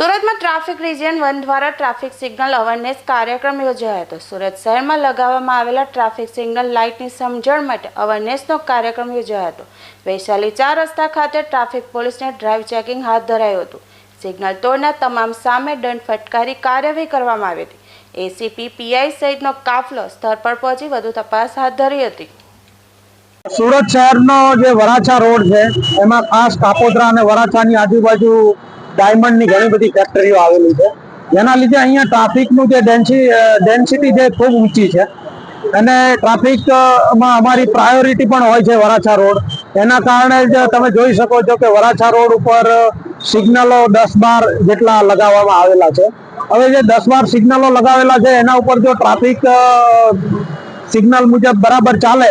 Traffic region one દ્વારા traffic signal awareness કાર્યક્રમ યોજાયો હતો. સુરત શહેરમાં લગાવવામાં આવેલા ટ્રાફિક સિગ્નલ લાઇટની સમજણ માટે અવેરનેસનો કાર્યક્રમ યોજાયો હતો. વૈશાલી ચાર રસ્તા ખાતે ટ્રાફિક પોલીસને ડ્રાઇવ ચેકિંગ હાથ ધરાયું હતું. સિગ્નલ તોડના તમામ સામે દંડ ફટકારી કાર્યવાહી કરવામાં આવી હતી. એસીપી પીઆઈ સહિતનો કાફલો સ્થળ પર પહોંચી વધુ તપાસ હાથ ધરી હતી. સુરત શહેરનો જે વરાછા રોડ છે, એમાં ખાસ કાપોદ્રા અને વરાછાની આજુબાજુ ડાયમંડની ઘણી બધી ફેક્ટરીઓ આવેલી છે. જેના લીધે અહીંયા ટ્રાફિકનું જે ડેન્સિટી છે ખૂબ ઊંચી છે. અને ટ્રાફિકમાં અમારી પ્રાયોરિટી પણ હોય છે વરાછા રોડ. એના કારણે જ તમે જોઈ શકો છો કે વરાછા રોડ ઉપર સિગ્નલો દસ બાર જેટલા લગાવવામાં આવેલા છે. હવે જે દસ બાર સિગ્નલો લગાવેલા છે, એના ઉપર જો ટ્રાફિક સિગ્નલ મુજબ બરાબર ચાલે